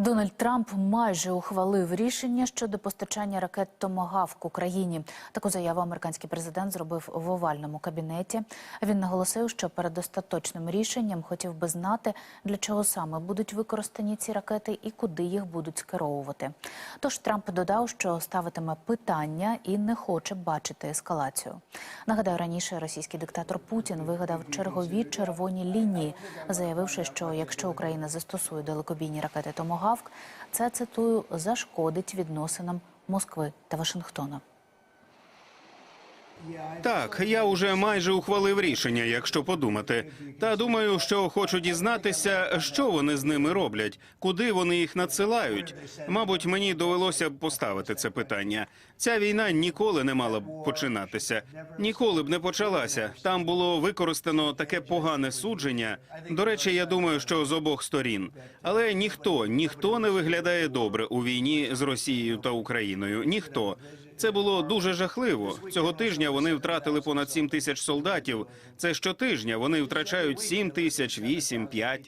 Дональд Трамп майже ухвалив рішення щодо постачання ракет «Томагавк» Україні. Таку заяву американський президент зробив в овальному кабінеті. Він наголосив, що перед остаточним рішенням хотів би знати, для чого саме будуть використані ці ракети і куди їх будуть скеровувати. Тож Трамп додав, що ставитиме питання і не хоче бачити ескалацію. Нагадаю, раніше російський диктатор Путін вигадав чергові червоні лінії, заявивши, що якщо Україна застосує далекобійні ракети «Томагавк», це цитую зашкодить відносинам Москви та Вашингтона. Так, я уже майже ухвалив рішення, якщо подумати. Та думаю, що хочу дізнатися, що вони з ними роблять, куди вони їх надсилають. Мабуть, мені довелося б поставити це питання. Ця війна ніколи не мала б починатися, ніколи б не почалася. Там було використано таке погане судження. До речі, я думаю, що з обох сторін. Але ніхто, ніхто не виглядає добре у війні з Росією та Україною. Ніхто. Це було дуже жахливо. Цього тижня вони втратили понад 7 тисяч солдатів. Це щотижня вони втрачають 7 тисяч, 8, 5.